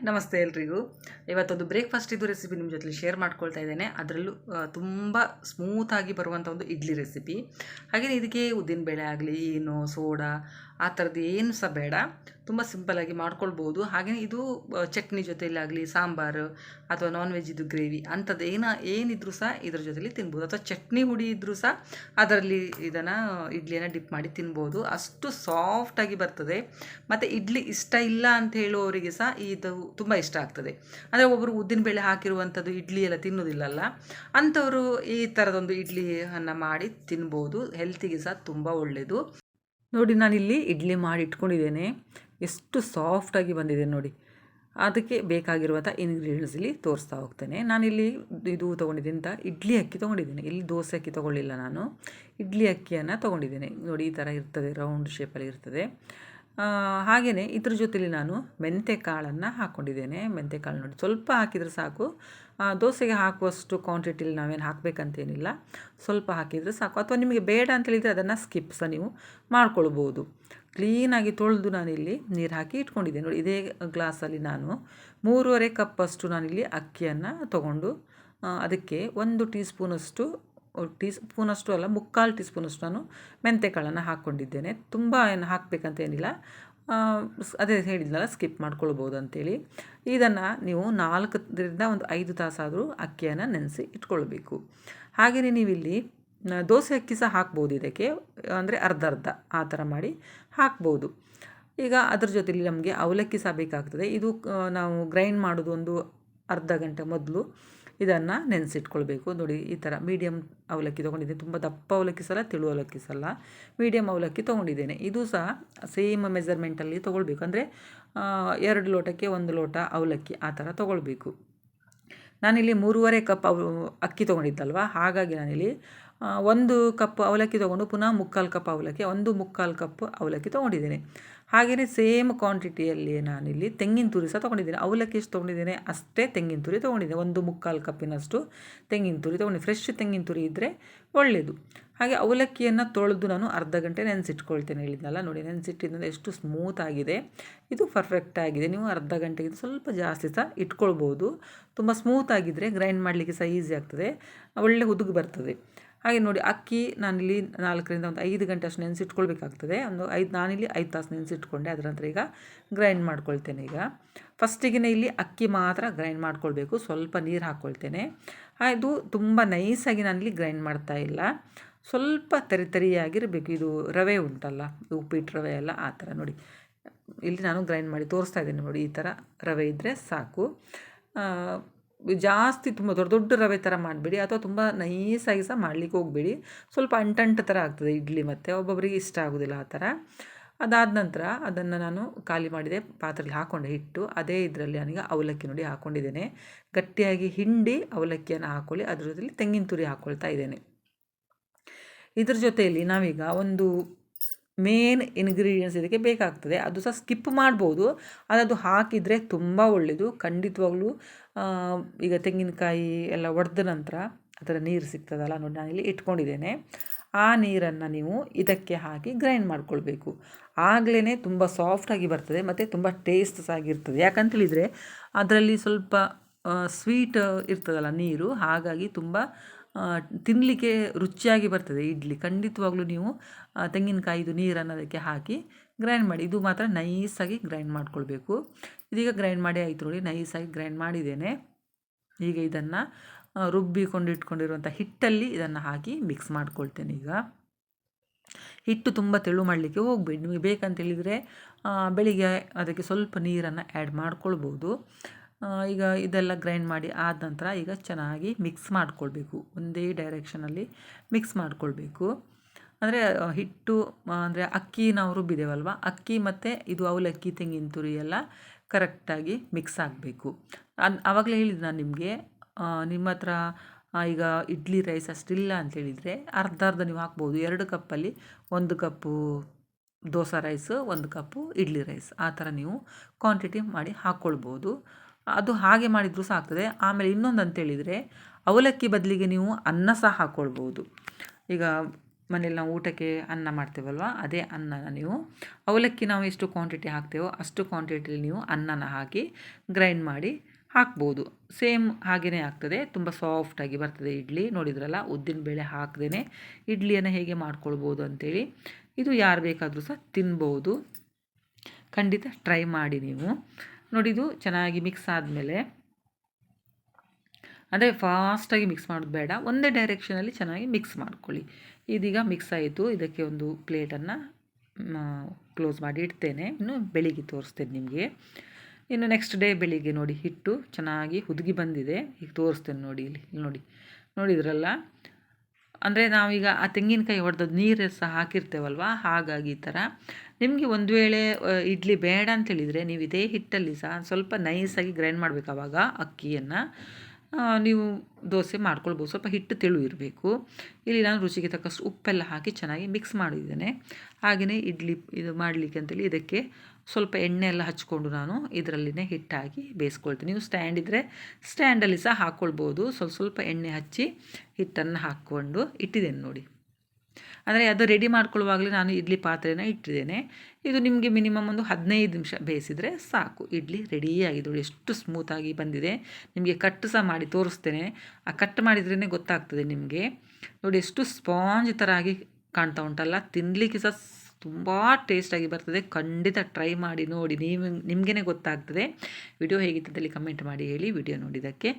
ನಮಸ್ತೆ ಎಲ್ರಿಗೂ. ಇವತ್ತೊಂದು ಬ್ರೇಕ್ಫಾಸ್ಟ್ ಇದು ರೆಸಿಪಿ ನಿಮ್ಮ ಜೊತೆ ಶೇರ್ ಮಾಡ್ಕೊಳ್ತಾ ಇದ್ದೇನೆ. ಅದರಲ್ಲೂ ತುಂಬ ಸ್ಮೂತಾಗಿ ಬರುವಂಥ ಒಂದು ಇಡ್ಲಿ ರೆಸಿಪಿ ಹಾಗೆಯೇ ಇದಕ್ಕೆ ಉದ್ದಿನಬೇಳೆ ಆಗಲಿ, ಏನು, ಸೋಡಾ, ಆ ಥರದ್ದು ಏನು ಸಹ ಬೇಡ. ತುಂಬ ಸಿಂಪಲಾಗಿ ಮಾಡ್ಕೊಳ್ಬೋದು. ಹಾಗೆಯೇ ಇದು ಚಟ್ನಿ ಜೊತೆಯಲ್ಲಾಗಲಿ ಸಾಂಬಾರು ಅಥವಾ ನಾನ್ ವೆಜ್ ಇದು ಗ್ರೇವಿ ಅಂಥದ್ದು ಏನ, ಏನಿದ್ರೂ ಸಹ ಇದ್ರ ಜೊತೆಲಿ ತಿನ್ಬೋದು. ಅಥವಾ ಚಟ್ನಿ ಹುಡಿ ಇದ್ದರೂ ಸಹ ಅದರಲ್ಲಿ ಇದನ್ನು, ಇಡ್ಲಿಯನ್ನು ಡಿಪ್ ಮಾಡಿ ತಿನ್ಬೋದು. ಅಷ್ಟು ಸಾಫ್ಟಾಗಿ ಬರ್ತದೆ. ಮತ್ತು ಇಡ್ಲಿ ಇಷ್ಟ ಇಲ್ಲ ಅಂತ ಹೇಳುವವರಿಗೆ ಸಹ ಇದು ತುಂಬ ಇಷ್ಟ ಆಗ್ತದೆ. ಅಂದರೆ ಒಬ್ಬರು ಉದ್ದಿನಬೇಳೆ ಹಾಕಿರುವಂಥದ್ದು ಇಡ್ಲಿ ಎಲ್ಲ ತಿನ್ನೋದಿಲ್ಲಲ್ಲ, ಅಂಥವರು ಈ ಥರದೊಂದು ಇಡ್ಲಿಯನ್ನು ಮಾಡಿ ತಿನ್ಬೋದು. ಹೆಲ್ತಿಗೆ ಸಹ ತುಂಬ ಒಳ್ಳೆಯದು ನೋಡಿ, ನಾನಿಲ್ಲಿ ಇಡ್ಲಿ ಮಾಡಿ ಇಟ್ಕೊಂಡಿದ್ದೇನೆ. ಎಷ್ಟು ಸಾಫ್ಟಾಗಿ ಬಂದಿದೆ ನೋಡಿ. ಅದಕ್ಕೆ ಬೇಕಾಗಿರುವಂಥ ಇಂಗ್ರೀಡಿಯೆಂಟ್ಸ್ ಇಲ್ಲಿ ತೋರಿಸ್ತಾ ಹೋಗ್ತೇನೆ. ನಾನಿಲ್ಲಿ ಇದು ತೊಗೊಂಡಿದ್ದೀನಿ ಅಂತ ಇಡ್ಲಿ ಅಕ್ಕಿ ತೊಗೊಂಡಿದ್ದೇನೆ. ಇಲ್ಲಿ ದೋಸೆ ಅಕ್ಕಿ ತೊಗೊಳ್ಳಿಲ್ಲ ನಾನು. ಇಡ್ಲಿ ಅಕ್ಕಿಯನ್ನು ತೊಗೊಂಡಿದ್ದೇನೆ. ನೋಡಿ, ಈ ಥರ ಇರ್ತದೆ ರೌಂಡ್ ಶೇಪಲ್ಲಿ ಇರ್ತದೆ. ಹಾಗೆಯೇ ಇದ್ರ ಜೊತೆಲಿ ನಾನು ಮೆಂತ್ಯ ಕಾಳನ್ನು ಹಾಕ್ಕೊಂಡಿದ್ದೇನೆ ಮೆಂತ್ಯ ಕಾಳು ನೋಡಿ, ಸ್ವಲ್ಪ ಹಾಕಿದರೆ ಸಾಕು. ದೋಸೆಗೆ ಹಾಕುವಷ್ಟು ಕ್ವಾಂಟಿಟಿಲಿ ನಾವೇನು ಹಾಕಬೇಕಂತೇನಿಲ್ಲ. ಸ್ವಲ್ಪ ಹಾಕಿದರೆ ಸಾಕು. ಅಥವಾ ನಿಮಗೆ ಬೇಡ ಅಂತೇಳಿದರೆ ಅದನ್ನು ಸ್ಕಿಪ್ ಸಹ ನೀವು ಮಾಡ್ಕೊಳ್ಬೋದು. ಕ್ಲೀನಾಗಿ ತೊಳೆದು ನಾನಿಲ್ಲಿ ನೀರು ಹಾಕಿ ಇಟ್ಕೊಂಡಿದ್ದೆ ನೋಡಿ, ಇದೇ ಗ್ಲಾಸಲ್ಲಿ ನಾನು ಮೂರುವರೆ ಕಪ್ಪಷ್ಟು ನಾನಿಲ್ಲಿ ಅಕ್ಕಿಯನ್ನು ತಗೊಂಡು ಅದಕ್ಕೆ ಒಂದು ಟೀ ಸ್ಪೂನಷ್ಟು ಟೀ ಸ್ಪೂನಷ್ಟು ಅಲ್ಲ, ಮುಕ್ಕಾಲು ಟೀ ಸ್ಪೂನಷ್ಟು ನಾನು ಮೆಂತೆಕಾಳನ್ನು ಹಾಕ್ಕೊಂಡಿದ್ದೇನೆ. ತುಂಬ ಏನು ಹಾಕಬೇಕಂತ ಏನಿಲ್ಲ. ಅದೇ ಹೇಳಿದ್ನಲ್ಲ, ಸ್ಕಿಪ್ ಮಾಡ್ಕೊಳ್ಬೋದು ಅಂತೇಳಿ. ಇದನ್ನು ನೀವು ನಾಲ್ಕರಿಂದ ಒಂದು ಐದು ತಾಸಾದರೂ ಅಕ್ಕಿಯನ್ನು ನೆನೆಸಿ ಇಟ್ಕೊಳ್ಬೇಕು. ಹಾಗೆಯೇ ನೀವಿಲ್ಲಿ ದೋಸೆ ಅಕ್ಕಿ ಸಹ ಹಾಕ್ಬೋದು ಇದಕ್ಕೆ. ಅಂದರೆ ಅರ್ಧ ಅರ್ಧ ಆ ಥರ ಮಾಡಿ ಹಾಕ್ಬೋದು. ಈಗ ಅದ್ರ ಜೊತೆಲಿ ನಮಗೆ ಅವಲಕ್ಕಿ ಸಹ ಬೇಕಾಗ್ತದೆ. ಇದು ನಾವು ಗ್ರೈಂಡ್ ಮಾಡೋದು ಒಂದು ಅರ್ಧ ಗಂಟೆ ಮೊದಲು ಇದನ್ನು ನೆನೆಸಿಟ್ಕೊಳ್ಬೇಕು. ನೋಡಿ, ಈ ಥರ ಮೀಡಿಯಮ್ ಅವಲಕ್ಕಿ ತೊಗೊಂಡಿದ್ದೀನಿ ತುಂಬ ದಪ್ಪ ಅವಲಕ್ಕಿ ಸಲ, ತಿಳು ಅವಲಕ್ಕಿ ಸಲ ಮೀಡಿಯಮ್ ಅವಲಕ್ಕಿ ತೊಗೊಂಡಿದ್ದೇನೆ. ಇದು ಸಹ ಸೇಮ್ ಮೆಜರ್ಮೆಂಟಲ್ಲಿ ತೊಗೊಳ್ಬೇಕು. ಅಂದರೆ ಎರಡು ಲೋಟಕ್ಕೆ ಒಂದು ಲೋಟ ಅವಲಕ್ಕಿ ಆ ಥರ ತೊಗೊಳ್ಬೇಕು. ನಾನಿಲ್ಲಿ ಮೂರುವರೆ ಕಪ್ ಅವು, ಅಕ್ಕಿ ತೊಗೊಂಡಿದ್ದಲ್ವ? ಹಾಗಾಗಿ ನಾನಿಲ್ಲಿ ಒಂದು ಕಪ್ ಅವಲಕ್ಕಿ ತೊಗೊಂಡು ಪುನಃ ಮುಕ್ಕಾಲು ಕಪ್ ಅವಲಕ್ಕಿ, ಒಂದು ಮುಕ್ಕಾಲು ಕಪ್ ಅವಲಕ್ಕಿ ತೊಗೊಂಡಿದ್ದೇನೆ. ಹಾಗೆಯೇ ಸೇಮ್ ಕ್ವಾಂಟಿಟಿಯಲ್ಲಿ ನಾನಿಲ್ಲಿ ತೆಂಗಿನ ತುರಿ ಸಹ ತೊಗೊಂಡಿದ್ದೇನೆ. ಅವಲಕ್ಕಿ ಎಷ್ಟು ತೊಗೊಂಡಿದ್ದೀನಿ? ಅಷ್ಟೇ ತೆಂಗಿನ ತುರಿ ತೊಗೊಂಡಿದ್ದೆ ಒಂದು ಮುಕ್ಕಾಲು ಕಪ್ಪಿನಷ್ಟು ತೆಂಗಿನ ತುರಿ ತೊಗೊಂಡು ಫ್ರೆಶ್ ತೆಂಗಿನ ತುರಿ ಇದ್ದರೆ ಒಳ್ಳೆಯದು ಹಾಗೆ ಅವಲಕ್ಕಿಯನ್ನು ತೊಳೆದು ನಾನು ಅರ್ಧ ಗಂಟೆ ನೆನೆಸಿಟ್ಕೊಳ್ತೇನೆ. ಹೇಳಿದ್ನಲ್ಲ, ನೋಡಿ ನೆನೆಸಿಟ್ಟಿದ್ದಂದ್ರೆ ಎಷ್ಟು ಸ್ಮೂತ್ ಆಗಿದೆ. ಇದು ಪರ್ಫೆಕ್ಟ್ ಆಗಿದೆ. ನೀವು ಅರ್ಧ ಗಂಟೆಗಿಂತ ಸ್ವಲ್ಪ ಜಾಸ್ತಿ ಸಹ ಇಟ್ಕೊಳ್ಬೋದು. ತುಂಬ ಸ್ಮೂತ್ ಆಗಿದ್ದರೆ ಗ್ರೈಂಡ್ ಮಾಡಲಿಕ್ಕೆ ಸಹ ಈಸಿ ಆಗ್ತದೆ. ಒಳ್ಳೆ ಹುದುಗು ಬರ್ತದೆ. ಹಾಗೆ ನೋಡಿ ಅಕ್ಕಿ ನಾನಿಲ್ಲಿ ನಾಲ್ಕರಿಂದ ಒಂದು ಐದು ಗಂಟೆ ಅಷ್ಟು ನೆನೆಸಿಟ್ಕೊಳ್ಬೇಕಾಗ್ತದೆ. ಒಂದು ಐದು ನಾನಿಲ್ಲಿ ಐದು ತಾಸು ನೆನೆಸಿಟ್ಕೊಂಡೆ. ಅದರ ನಂತರ ಈಗ ಗ್ರೈಂಡ್ ಮಾಡ್ಕೊಳ್ತೇನೆ ಈಗ. ಫಸ್ಟಿಗೆ ಇಲ್ಲಿ ಅಕ್ಕಿ ಮಾತ್ರ ಗ್ರೈಂಡ್ ಮಾಡ್ಕೊಳ್ಬೇಕು. ಸ್ವಲ್ಪ ನೀರು ಹಾಕ್ಕೊಳ್ತೇನೆ ಇದು ತುಂಬ ನೈಸಾಗಿ ನಾನಿಲ್ಲಿ ಗ್ರೈಂಡ್ ಮಾಡ್ತಾ ಇಲ್ಲ. ಸ್ವಲ್ಪ ತರಿ ತರಿಯಾಗಿರಬೇಕು. ಇದು ರವೆ ಉಂಟಲ್ಲ ಉಪ್ಪಿಟ್ಟು ರವೆ ಎಲ್ಲ ಆ ಥರ ನೋಡಿ. ಇಲ್ಲಿ ನಾನು ಗ್ರೈಂಡ್ ಮಾಡಿ ತೋರಿಸ್ತಾ ಇದ್ದೀನಿ ನೋಡಿ, ಈ ಥರ ರವೆ ಇದ್ದರೆ ಸಾಕು. ಜಾಸ್ತಿ ತುಂಬ ದೊಡ್ಡ ದೊಡ್ಡ ರವೆ ಥರ ಮಾಡಬೇಡಿ ಅಥವಾ ತುಂಬ ನೈಸಾಗಿ ಸಹ ಮಾಡಲಿಕ್ಕೆ ಹೋಗಬೇಡಿ. ಸ್ವಲ್ಪ ಅಂಟಂಟು ಥರ ಆಗ್ತದೆ ಇಡ್ಲಿ ಮತ್ತು, ಒಬ್ಬೊಬ್ಬರಿಗೆ ಇಷ್ಟ ಆಗೋದಿಲ್ಲ ಆ ಥರ. ಅದಾದ ನಂತರ ಅದನ್ನು ನಾನು ಖಾಲಿ ಮಾಡಿದೆ, ಪಾತ್ರೆಯಲ್ಲಿ ಹಾಕ್ಕೊಂಡೆ ಹಿಟ್ಟು ಅದೇ ಇದರಲ್ಲಿ ನನಗೆ ಅವಲಕ್ಕಿ ನೋಡಿ ಹಾಕ್ಕೊಂಡಿದ್ದೇನೆ ಗಟ್ಟಿಯಾಗಿ ಹಿಂಡಿ ಅವಲಕ್ಕಿಯನ್ನು ಹಾಕ್ಕೊಳ್ಳಿ ಅದರಲ್ಲಿ ತೆಂಗಿನ ತುರಿ ಹಾಕ್ಕೊಳ್ತಾ ಇದ್ದೇನೆ. ಇದ್ರ ಜೊತೆಯಲ್ಲಿ ನಾವೀಗ ಒಂದು ಮೇನ್ ಇನ್ಗ್ರೀಡಿಯೆಂಟ್ಸ್ ಇದಕ್ಕೆ ಬೇಕಾಗ್ತದೆ. ಅದು ಸಹ ಸ್ಕಿಪ್ ಮಾಡ್ಬೋದು. ಅದು ಹಾಕಿದರೆ ತುಂಬ ಒಳ್ಳೆಯದು ಖಂಡಿತವಾಗ್ಲೂ ಈಗ ತೆಂಗಿನಕಾಯಿ ಎಲ್ಲ ಒಡೆದ ನಂತರ ಅದರ ನೀರು ಸಿಗ್ತದಲ್ಲ ನೋಡಿ ನಾನಿಲ್ಲಿ ಇಟ್ಕೊಂಡಿದ್ದೇನೆ. ಆ ನೀರನ್ನು ನೀವು ಇದಕ್ಕೆ ಹಾಕಿ ಗ್ರೈಂಡ್ ಮಾಡ್ಕೊಳ್ಬೇಕು. ಆಗಲೇ ತುಂಬ ಸಾಫ್ಟಾಗಿ ಬರ್ತದೆ ಮತ್ತು ತುಂಬ ಟೇಸ್ಟ್ ಸಹ ಆಗಿರ್ತದೆ. ಯಾಕಂತೇಳಿದರೆ ಅದರಲ್ಲಿ ಸ್ವಲ್ಪ ಸ್ವೀಟ್ ಇರ್ತದಲ್ಲ ನೀರು, ಹಾಗಾಗಿ ತುಂಬ ತಿನ್ನಲಿಕ್ಕೆ ರುಚಿಯಾಗಿ ಬರ್ತದೆ ಇಡ್ಲಿ. ಖಂಡಿತವಾಗ್ಲೂ ನೀವು ತೆಂಗಿನಕಾಯಿದು ನೀರನ್ನು ಅದಕ್ಕೆ ಹಾಕಿ ಗ್ರೈಂಡ್ ಮಾಡಿ. ಇದು ಮಾತ್ರ ನೈಸಾಗಿ ಗ್ರೈಂಡ್ ಮಾಡ್ಕೊಳ್ಬೇಕು. ಇದೀಗ ಗ್ರೈಂಡ್ ಮಾಡಿ ಆಯಿತು ನೋಡಿ, ನೈಸಾಗಿ ಗ್ರೈಂಡ್ ಮಾಡಿದ್ದೇನೆ. ಈಗ ಇದನ್ನು ರುಬ್ಬಿಕೊಂಡು ಇಟ್ಕೊಂಡಿರುವಂಥ ಹಿಟ್ಟಲ್ಲಿ ಇದನ್ನು ಹಾಕಿ ಮಿಕ್ಸ್ ಮಾಡ್ಕೊಳ್ತೇನೆ ಈಗ. ಹಿಟ್ಟು ತುಂಬ ತೆಳು ಮಾಡಲಿಕ್ಕೆ ಹೋಗಬೇಡಿ. ನಿಮಗೆ ಬೇಕಂತೇಳಿದರೆ ಬೆಳಿಗ್ಗೆ ಅದಕ್ಕೆ ಸ್ವಲ್ಪ ನೀರನ್ನು ಆ್ಯಡ್ ಮಾಡ್ಕೊಳ್ಬೋದು. ಈಗ ಇದೆಲ್ಲ ಗ್ರೈಂಡ್ ಮಾಡಿ ಆದ ನಂತರ ಈಗ ಚೆನ್ನಾಗಿ ಮಿಕ್ಸ್ ಮಾಡ್ಕೊಳ್ಬೇಕು. ಒಂದೇ ಡೈರೆಕ್ಷನಲ್ಲಿ ಮಿಕ್ಸ್ ಮಾಡ್ಕೊಳ್ಬೇಕು. ಅಂದರೆ ಹಿಟ್ಟು ಅಂದರೆ ಅಕ್ಕಿ ನಾವು ರುಬ್ಬಿದ್ದೇವಲ್ವ ಅಕ್ಕಿ ಮತ್ತು ಇದು ಅವಲಕ್ಕಿ ತೆಂಗಿನ ತುರಿ ಎಲ್ಲ ಕರೆಕ್ಟಾಗಿ ಮಿಕ್ಸ್ ಆಗಬೇಕು. ಅದು ಆವಾಗಲೇ ಹೇಳಿದ್ದು ನಾನು ನಿಮಗೆ ನಿಮ್ಮ ಹತ್ರ ಈಗ ಇಡ್ಲಿ ರೈಸ್ ಅಷ್ಟಿಲ್ಲ ಅಂತ ಹೇಳಿದರೆ ಅರ್ಧ ಅರ್ಧ ನೀವು ಹಾಕ್ಬೋದು. ಎರಡು ಕಪ್ಪಲ್ಲಿ ಒಂದು ಕಪ್ಪು ದೋಸೆ ರೈಸ್, ಒಂದು ಕಪ್ಪು ಇಡ್ಲಿ ರೈಸ್. ಆ ಥರ ನೀವು ಕ್ವಾಂಟಿಟಿ ಮಾಡಿ ಹಾಕ್ಕೊಳ್ಬೋದು ಅದು ಹಾಗೆ ಮಾಡಿದರೂ ಸಹ ಆಗ್ತದೆ. ಆಮೇಲೆ ಇನ್ನೊಂದು ಅಂತೇಳಿದರೆ ಅವಲಕ್ಕಿ ಬದಲಿಗೆ ನೀವು ಅನ್ನ ಸಹ ಹಾಕ್ಕೊಳ್ಬೋದು ಈಗ ಮನೇಲಿ ನಾವು ಊಟಕ್ಕೆ ಅನ್ನ ಮಾಡ್ತೇವಲ್ವ, ಅದೇ ಅನ್ನನ ನೀವು, ಅವಲಕ್ಕಿ ನಾವು ಎಷ್ಟು ಕ್ವಾಂಟಿಟಿ ಹಾಕ್ತೇವೋ ಅಷ್ಟು ಕ್ವಾಂಟಿಟಿಲಿ ನೀವು ಅನ್ನನ ಹಾಕಿ ಗ್ರೈಂಡ್ ಮಾಡಿ ಹಾಕ್ಬೋದು. ಸೇಮ್ ಹಾಗೆಯೇ ಆಗ್ತದೆ. ತುಂಬ ಸಾಫ್ಟಾಗಿ ಬರ್ತದೆ ಇಡ್ಲಿ. ನೋಡಿದ್ರಲ್ಲ ಉದ್ದಿನಬೇಳೆ ಹಾಕ್ದೇ ಇಡ್ಲಿಯನ್ನು ಹೇಗೆ ಮಾಡ್ಕೊಳ್ಬೋದು ಅಂಥೇಳಿ ಇದು ಯಾರು ಬೇಕಾದರೂ ಸಹ ತಿನ್ಬೋದು ಖಂಡಿತ ಟ್ರೈ ಮಾಡಿ ನೀವು. ನೋಡಿದು ಚೆನ್ನಾಗಿ ಮಿಕ್ಸ್ ಆದಮೇಲೆ. ಅಂದರೆ ಫಾಸ್ಟಾಗಿ ಮಿಕ್ಸ್ ಮಾಡೋದು ಬೇಡ, ಒಂದೇ ಡೈರೆಕ್ಷನಲ್ಲಿ ಚೆನ್ನಾಗಿ ಮಿಕ್ಸ್ ಮಾಡ್ಕೊಳ್ಳಿ. ಇದೀಗ ಮಿಕ್ಸ್ ಆಯಿತು, ಇದಕ್ಕೆ ಒಂದು ಪ್ಲೇಟನ್ನು ಕ್ಲೋಸ್ ಮಾಡಿ ಇಡ್ತೇನೆ. ಇನ್ನು ಬೆಳಿಗ್ಗೆ ತೋರಿಸ್ತೇನೆ ನಿಮಗೆ. ಇನ್ನು ನೆಕ್ಸ್ಟ್ ಡೇ ಬೆಳಿಗ್ಗೆ ನೋಡಿ ಹಿಟ್ಟು ಚೆನ್ನಾಗಿ ಹುದುಗಿ ಬಂದಿದೆ. ಈಗ ತೋರಿಸ್ತೇನೆ ನೋಡಿ ಇಲ್ಲಿ ನೋಡಿ. ನೋಡಿದ್ರಲ್ಲ ಅಂದರೆ ನಾವೀಗ ಆ ತೆಂಗಿನಕಾಯಿ ಹೊಡೆದದ್ದು ನೀರು ಸಹ ಹಾಕಿರ್ತೇವಲ್ವ? ಹಾಗಾಗಿ ಈ ಥರ ನಿಮಗೆ ಒಂದು ವೇಳೆ ಇಡ್ಲಿ ಬೇಡ ಅಂತೇಳಿದರೆ ನೀವು ಇದೇ ಹಿಟ್ಟಲ್ಲಿ ಸಹ ಸ್ವಲ್ಪ ನೈಸಾಗಿ ಗ್ರೈಂಡ್ ಮಾಡಬೇಕು ಆವಾಗ ಅಕ್ಕಿಯನ್ನು. ನೀವು ದೋಸೆ ಮಾಡ್ಕೊಳ್ಬೋದು. ಸ್ವಲ್ಪ ಹಿಟ್ಟು ತೆಳು ಇರಬೇಕು. ಇಲ್ಲಿ ನಾನು ರುಚಿಗೆ ತಕ್ಕಷ್ಟು ಉಪ್ಪೆಲ್ಲ ಹಾಕಿ ಚೆನ್ನಾಗಿ ಮಿಕ್ಸ್ ಮಾಡಿದ್ದೇನೆ. ಹಾಗೆಯೇ ಇಡ್ಲಿ ಇದು ಮಾಡಲಿಕ್ಕೆ ಅಂತೇಳಿ ಇದಕ್ಕೆ ಸ್ವಲ್ಪ ಎಣ್ಣೆ ಎಲ್ಲ ಹಚ್ಕೊಂಡು ನಾನು ಇದರಲ್ಲಿನೇ ಹಿಟ್ಟಾಗಿ ಬೇಯಿಸ್ಕೊಳ್ತೀನಿ. ನೀವು ಸ್ಟ್ಯಾಂಡ್ ಇದ್ದರೆ ಸ್ಟ್ಯಾಂಡಲ್ಲಿ ಸಹ ಹಾಕ್ಕೊಳ್ಬೋದು ಸ್ವಲ್ಪ ಸ್ವಲ್ಪ ಎಣ್ಣೆ ಹಚ್ಚಿ ಹಿಟ್ಟನ್ನು ಹಾಕ್ಕೊಂಡು ಇಟ್ಟಿದ್ದೇನೆ ನೋಡಿ. ಅಂದರೆ ಅದು ರೆಡಿ ಮಾಡ್ಕೊಳ್ಳುವಾಗಲೇ ನಾನು ಇಡ್ಲಿ ಪಾತ್ರೆನ ಇಟ್ಟಿದ್ದೇನೆ. ಇದು ನಿಮಗೆ ಮಿನಿಮಮ್ ಒಂದು ಹದಿನೈದು ನಿಮಿಷ ಬೇಯಿಸಿದರೆ ಸಾಕು. ಇಡ್ಲಿ ರೆಡಿಯಾಗಿದೆ ಎಷ್ಟು ಸ್ಮೂತಾಗಿ ಬಂದಿದೆ. ನಿಮಗೆ ಕಟ್ ಸಹ ಮಾಡಿ ತೋರಿಸ್ತೇನೆ. ಆ ಕಟ್ ಮಾಡಿದ್ರೇ ಗೊತ್ತಾಗ್ತದೆ ನಿಮಗೆ. ನೋಡಿ, ಎಷ್ಟು ಸ್ಪಾಂಜ್ ಥರ ಆಗಿ ಕಾಣ್ತಾ ಉಂಟಲ್ಲ. ತಿನ್ನಲಿಕ್ಕೆ ಸಹ ತುಂಬ ಟೇಸ್ಟಾಗಿ ಬರ್ತದೆ. ಖಂಡಿತ ಟ್ರೈ ಮಾಡಿ ನೋಡಿ. ನೀವು ನಿಮಗೇ ಗೊತ್ತಾಗ್ತದೆ. ವಿಡಿಯೋ ಹೇಗಿತ್ತದಲ್ಲಿ ಕಮೆಂಟ್ ಮಾಡಿ ಹೇಳಿ. ವಿಡಿಯೋ ನೋಡಿದ್ದಕ್ಕೆ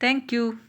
ಥ್ಯಾಂಕ್ ಯು